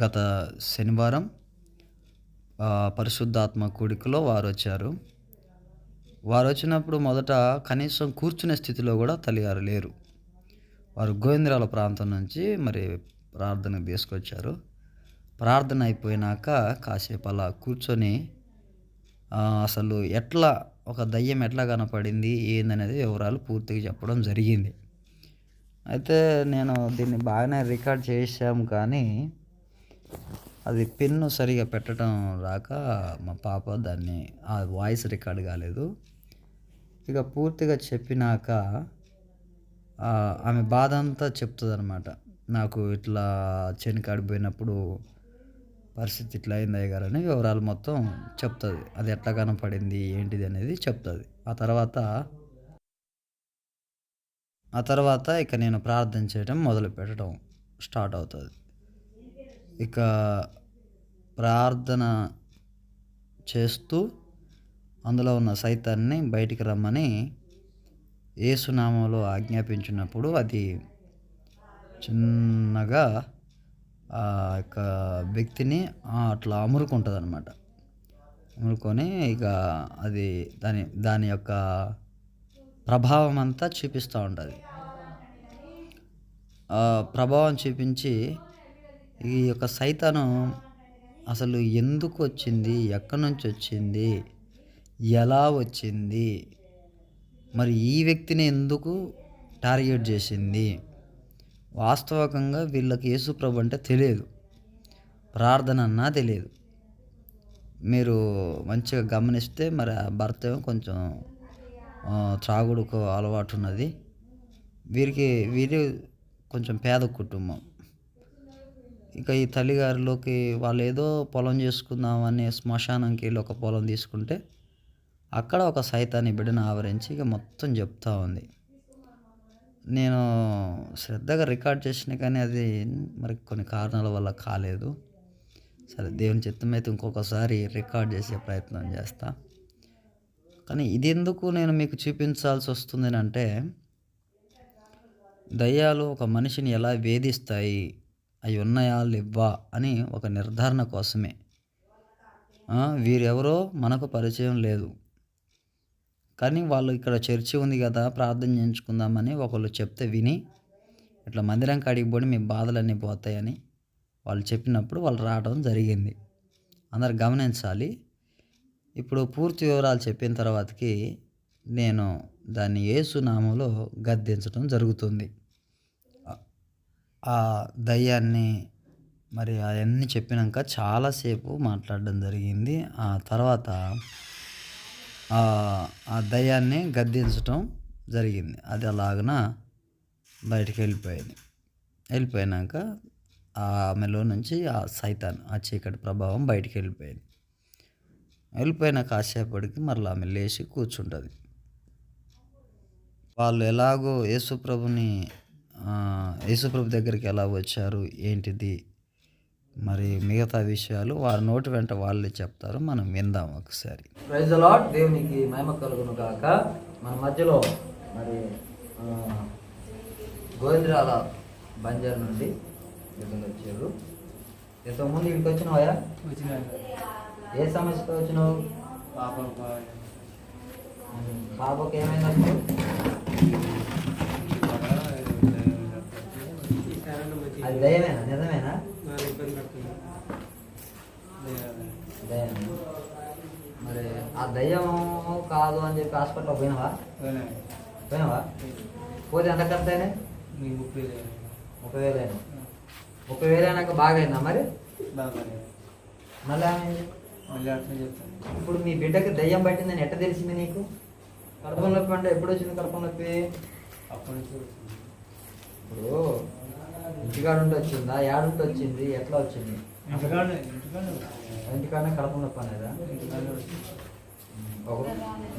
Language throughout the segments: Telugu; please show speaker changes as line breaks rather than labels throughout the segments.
గత శనివారం పరిశుద్ధాత్మ కూడికలో వారు వచ్చారు వారు వచ్చినప్పుడు మొదట కనీసం కూర్చునే స్థితిలో కూడా తల్లిగారు లేరు. వారు గోవిందరాల ప్రాంతం నుంచి మరి ప్రార్థన తీసుకొచ్చారు. ప్రార్థన అయిపోయినాక కాసేపు అలా కూర్చొని అసలు ఎట్లా ఒక దయ్యం ఎట్లా కనపడింది ఏందనేది వివరాలు పూర్తిగా చెప్పడం జరిగింది. అయితే నేను దీన్ని బాగానే రికార్డ్ చేసాం కానీ అది పిన్ను సరిగా పెట్టడం రాక మా పాప దాన్ని ఆ వాయిస్ రికార్డ్ కాలేదు. ఇక పూర్తిగా చెప్పినాక ఆమె బాధ అంతా చెప్తుంది అనమాట నాకు ఇట్లా చెనికాడిపోయినప్పుడు పరిస్థితి ఇట్లా అయింది అయ్యగారని వివరాలు మొత్తం చెప్తుంది. అది ఎట్లా కనపడింది ఏంటిది అనేది చెప్తుంది. ఆ తర్వాత ఆ తర్వాత ఇక నేను ప్రార్థన చేయడం మొదలు పెట్టడం స్టార్ట్ అవుతుంది. ఇక ప్రార్థన చేస్తూ అందులో ఉన్న సైతాన్ని బయటికి రమ్మని ఏసునామంలో ఆజ్ఞాపించినప్పుడు అది చిన్నగా ఆ యొక్క వ్యక్తిని అట్లా అమురుకుంటుంది అనమాట అమురుకొని ఇక అది దాని దాని యొక్క ప్రభావం అంతా చూపిస్తూ ఉంటుంది. ప్రభావం చూపించి ఈ యొక్క సైతాను అసలు ఎందుకు వచ్చింది? ఎక్కడి నుంచి వచ్చింది? ఎలా వచ్చింది? మరి ఈ వ్యక్తిని ఎందుకు టార్గెట్ చేసింది? వాస్తవకంగా వీళ్ళకి యేసుప్రభు అంటే తెలియదు. ప్రార్థన అన్నా తెలియదు. మీరు మంచిగా గమనిస్తే మరి ఆ భర్త కొంచెం త్రాగుడుకు అలవాటు ఉన్నది. వీరికి వీరి కొంచెం పేద కుటుంబం. ఇక ఈ తల్లిగారిలోకి వాళ్ళు ఏదో పొలం చేసుకుందామని శ్మశానంకి వెళ్ళి ఒక పొలం తీసుకుంటే అక్కడ ఒక సైతాన్ని బిడ్డను ఆవరించి ఇక మొత్తం చెప్తా ఉంది. నేను శ్రద్ధగా రికార్డ్ చేసిన కానీ అది మరి కొన్ని కారణాల వల్ల కాలేదు. సరే దేవుని చిత్తమైతే ఇంకొకసారి రికార్డ్ చేసే ప్రయత్నం చేస్తా. కానీ ఇది ఎందుకు నేను మీకు చూపించాల్సి వస్తుంది అంటే దయ్యాలు ఒక మనిషిని ఎలా వేధిస్తాయి? అవి ఉన్నాయా లేవా అని ఒక నిర్ధారణ కోసమే. వీరెవరో మనకు పరిచయం లేదు. కానీ వాళ్ళు ఇక్కడ చర్చి ఉంది కదా ప్రార్థన చేయించుకుందామని ఒకళ్ళు చెప్తే విని ఇట్లా మందిరం కాడికి పోయి మీ బాధలన్నీ పోతాయని వాళ్ళు చెప్పినప్పుడు వాళ్ళు రావడం జరిగింది. అందరు గమనించాలి. ఇప్పుడు పూర్తి వివరాలు చెప్పిన తర్వాతకి నేను దాన్ని ఏసునామంలో గద్దించడం జరుగుతుంది. ఆ దయ్యాన్ని మరి అవన్నీ చెప్పినాక చాలాసేపు మాట్లాడడం జరిగింది. ఆ తర్వాత ఆ దయ్యాన్ని గద్దించటం జరిగింది. అది అలాగన బయటికి వెళ్ళిపోయింది. వెళ్ళిపోయినాక ఆమెలో నుంచి ఆ సైతాన్ ఆ చీకటి ప్రభావం బయటికి వెళ్ళిపోయింది. వెళ్ళిపోయిన కాసేపటికి మరలా ఆమె లేచి కూర్చుంటుంది. వాళ్ళు ఎలాగో యేసుప్రభుని యేసుప్రభు దగ్గరికి ఎలా వచ్చారు? ఏంటిది? మరి మిగతా విషయాలు వారి నోటి వెంట వాళ్ళే చెప్తారు. మనం విందాం ఒకసారి.
ప్రైజ్ లాట్ దేవునికి మహిమ కలుగును కాక మన మధ్యలో మరి గోవిందరాల బంజార్ నుండి వచ్చారు. ఇంతకుముందు ఇక్కడికి వచ్చినావా ఏ సమస్యతో వచ్చినావు? పాపకు ఏమైంది అది దయమేనా నిజమేనా? మరి ఆ దయ్యం కాదు అని చెప్పి హాస్పిటల్లో పోయినావా? పోయినావా? పోతే ఎంత ఖర్చు అయినాయి ముప్పై వేలు. అయినా. ముప్పై వేలు అయినాక బాగా అయిందా మరి? మళ్ళీ ఇప్పుడు మీ బిడ్డకి దయ్యం పట్టిందని ఎట్ట తెలిసింది నీకు? కడప నొప్పి అంటే ఎప్పుడు వచ్చింది కడప నొప్పి ఇప్పుడు ఇంటికాడ ఉండి వచ్చిందా? ఏడుంటి వచ్చింది? ఎట్లా వచ్చింది? ఇంటికాడనే కడప నొప్పి అనేదా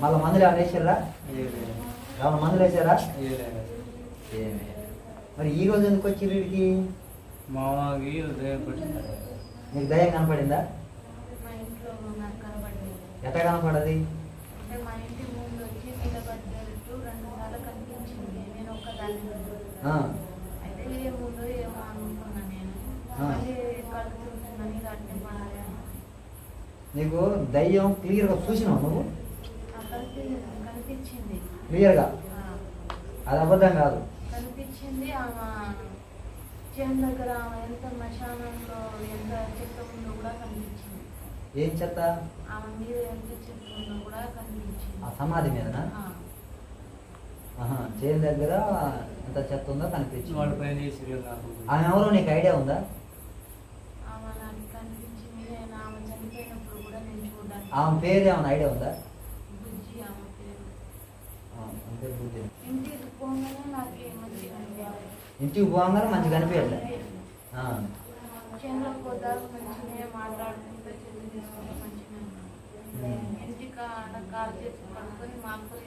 మళ్ళీ మందులు ఏమైనా వేసారా? ఏమైనా మందులు వేసారా? మరి ఈ రోజు ఎందుకు వచ్చి వీడికి? మీకు దయ కనపడిందా? ఎట్లా కనపడది?
అయితే ముందు ఏమో అనుకున్నా నేను పడుతుందని అట్నే మారాను
నీకు దయ్యం క్లియర్గా చూసినావు నువ్వు?
కనిపించింది.
క్లియర్గా? అది అబద్ధం కాదు.
కనిపించింది ఆమె చేను దగ్గర ఆమె ఎంత మశానంలో ఎంత చెత్త ఉందో కూడా కనిపించింది.
ఏం చెత్త?
ఆమె మీద ఎంత చెత్త ఉందో కూడా కనిపించింది.
ఆ సమాధి మీదనా? చేను దగ్గర ఎంత చెత్త ఉందో కనిపించింది.
వాళ్ళ పైన
ఆమె ఎవరో నీకు ఐడియా ఉందా?
ఆమె
పేరు ఏమైనా ఐడియా ఉందా.
ఇంటికి పోగానే నాకు మంచిగా అనిపించింది.
ఇంటికి పోగానే మంచిగా కనిపించలే.
ఇంటికి చేసి పడుకొని మా అక్కలు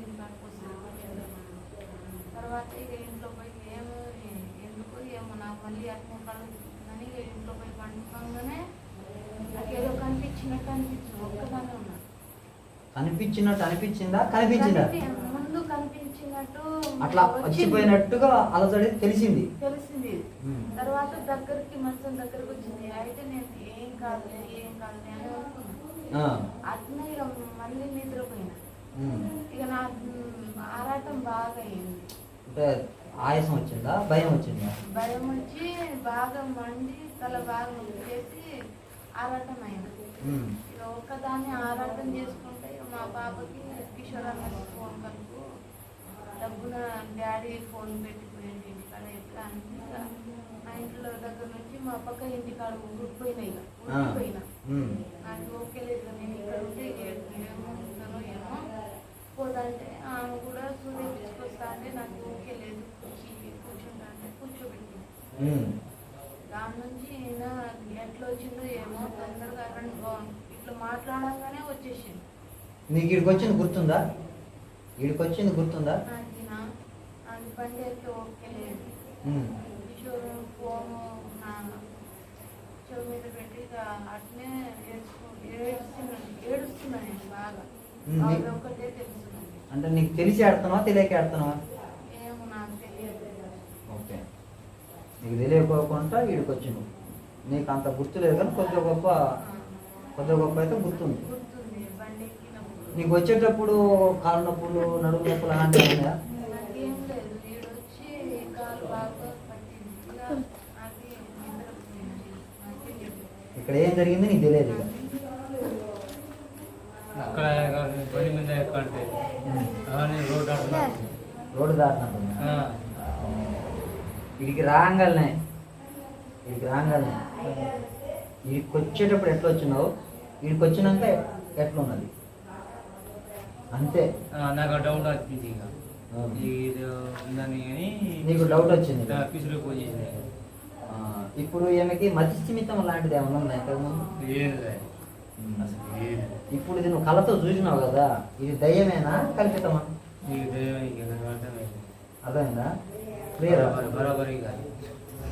తర్వాత ఇక ఇంట్లో పోయి ఏమో ఎందుకు ఏమో నాకు మళ్ళీ కలుగుతుందని ఇక ఇంట్లో పోయి పండుకోగానే నాకు ఏదో కనిపించినట్టు అనిపించింది ఒక్కదానే ఉన్నా.
కనిపించినట్టు అనిపించిందా? కనిపించిందా?
కనిపి- ముందు కనిపించినట్టు
అట్లా. వచ్చిపోయినట్టుగా అలసడి తెలిసింది.
తెలిసింది. తర్వాత దగ్గరికి మంచం దగ్గరికి వచ్చింది. అయితే నేను ఏం కాదులే ఏం అని అనుకున్నాను
ఆ,
అట్నే ఇక మళ్ళీ నిద్రపోయినా. ఇక నా ఆరాటం బాగా అయింది.
ఆయాసం వచ్చిందా? భయం వచ్చిందా?
భయం వచ్చి బాగా మండి తల బాగా నొప్పి చేసి ఆరాటం అయింది. ఇక ఒక్కదాన్ని ఆరాటం చేసుకుంటే మా పాపకి కిషోర్ అన్నకి ఫోన్ కలుపు. డబ్బున డాడీ ఫోన్ పెట్టిపోయింది ఇంటికాడ ఎట్లా అంటే ఇక మా ఇంట్లో దగ్గర నుంచి మా పక్క ఇంటికాడ ఊరిపోయినా ఇక. ఊరిపోయినా. నాకు ఓకే లేదు నేను ఇక్కడ ఉంటే ఏ- ఏమో ఉంటానో ఏమో పోదంటే ఆమె కూడా సూర్య తీసుకొస్తా అంటే నాకు ఓకే లేదు కూర్చి కూర్చుంటా అంటే కూర్చోబెట్టింది
ఉమ్.
దాని నుంచి ఎట్లా వచ్చిందో ఏమో తొందరగా ఇట్లా మాట్లాడంగానే వచ్చేసింది
నీకు ఇక్కడికి వచ్చింది గుర్తుందా? ఇక్కడికి వచ్చింది గుర్తుందా?
అది బండి ఓకే లేదు.
ఉమ్.
కిషోర్ ఫోను నా చెవి మీద పెట్టి అట్నే ఏడుస్తున్నాను ఏడుస్తున్నాను బాగా. ఒకటే
అంటే నీకు తెలిసి ఆడుతున్నావా తెలియక ఆడుతున్నావా
ఏమో నాకు తెలియదు
ఓకే నీకు తెలియకోకుండా వీడికి వచ్చింది నీకు అంత గుర్తు లేదు కానీ కొద్దిగా గొప్ప కొద్దిగా గొప్ప అయితే గుర్తుంది. నీకు వచ్చేటప్పుడు కాళ్ళ నొప్పులు నడుము నొప్పులు
తెలియదు.
ఇక్కడ ఏం జరిగింది నీకు తెలియదు ఇక?
అక్కడ మీద ఎక్కంటే
రోడ్డు దాటినప్పుడు వీడికి రాగానే వీడికి రాగానే వీడికి వచ్చేటప్పుడు ఎట్లా వచ్చినావు? వీడికి వచ్చినాక ఎట్లా ఉన్నది అంతే
నాకు డౌట్ వచ్చింది
నీకు డౌట్ వచ్చింది. ఇప్పుడు ఈమెకి మతి స్థిమితం లాంటిది ఏమన్నా ఉందా ఇంతకుముందు. ఇప్పుడు నువ్వు కళ్ళతో చూసినావు కదా ఇది దయ్యమేనా కల్పితమా?
అర్థమైంది?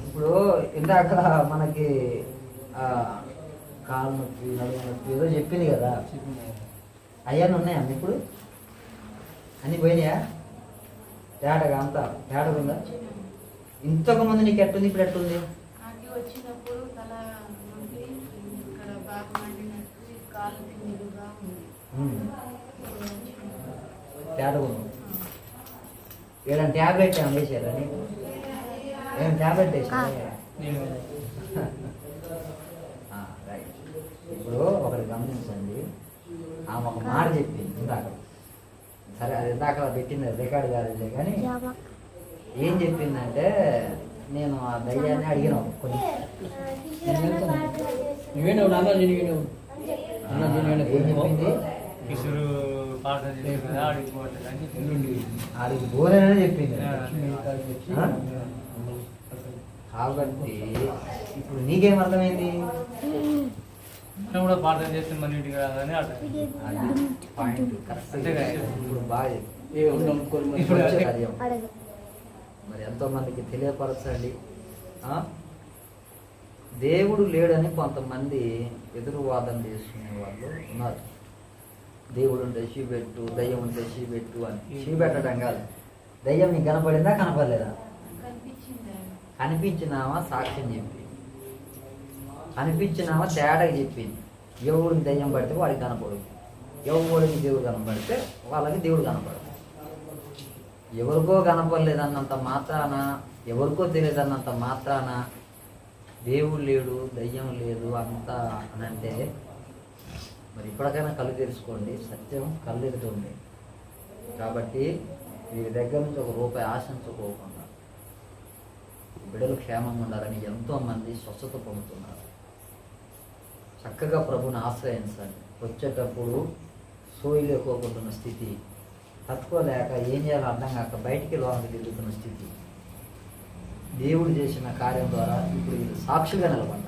ఇప్పుడు ఇందాక మనకి ఆ, కాలు నొప్పి నడుము నొప్పి ఏదో చెప్పింది కదా. అయ్యాన్ని ఉన్నాయా ఇప్పుడు? అన్ని పోయినాయా? తేటగా అంతా తేటగా ఉందా? ఇంతకు ముందు నీకు ఎట్టుంది ఇప్పుడు ఎట్టుంది. తేటగా ఉంది. ఏదైనా ట్యాబ్లెట్ ఏమైనా వేసారా నీకు? ట్యాబ్లెట్
నేను
ఆ, రైట్ ఇప్పుడు ఒకటి గమనించండి. ఆమె ఒక మాట చెప్పింది ఇందాక. సరే అది ఇందాక పెట్టింది రికార్డు కాలేదే కానీ ఏం చెప్పిందంటే నేను ఆ దయ్యాన్ని అడిగిన. కొన్ని
నువ్వేనా నాన్న నేను
కదా.
ఆడికి బోరేనని చెప్పింది? కాబట్టి ఇప్పుడు నీకేం అర్థమైంది?
మనం కూడా ప్రార్థన చేస్తే మన ఇంటికి రాదని
పాయింట్
అంతేగా?
ఇప్పుడు బాగా
ఇప్పుడు
కార్యం. మరి ఎంతో మందికి తెలియపరచండి. ఆ? దేవుడు లేడని కొంతమంది ఎదురువాదం చేసుకునే వాళ్ళు ఉన్నారు. దేవుడు ఉంటే షీబెట్టు దయ్యం ఉంటే షీబెట్టు అని. షీబెట్టడం కాదు. దయ్యం నీకు కనపడిందా కనపడలేదా? అనిపించినావా సాక్ష్యం చెప్పి అనిపించినామా తేడా చెప్పింది. ఎవరికి దయ్యం పడితే వాడికి కనపడదు. ఎవరికి దేవుడు కనపడితే వాళ్ళకి దేవుడు కనపడదు. ఎవరికో కనపడలేదన్నంత మాత్రాన ఎవరికో తెలియదన్నంత మాత్రాన దేవుడు లేడు దయ్యం లేదు అంతా అని అంటే మరి ఇప్పటికైనా కళ్ళు తెరుచుకోండి. సత్యం కళ్ళు ఎదుట ఉంది. కాబట్టి వీరి దగ్గర నుంచి ఒక రూపాయి ఆశించుకోకుండా బిడ్డలు క్షేమంగా ఉండాలని ఎంతోమంది స్వస్థత పొందుతున్నారు. చక్కగా ప్రభుని ఆశ్రయించండి వచ్చేటప్పుడు సోయిలేకోకుంటున్న స్థితి తట్టుకోలేక ఏం చేయాలో అర్థం కాక బయటికి లోనికి తిరుగుతున్న స్థితి. దేవుడు చేసిన కార్యం ద్వారా ఇప్పుడు వీళ్ళు సాక్షిగా నిలబడి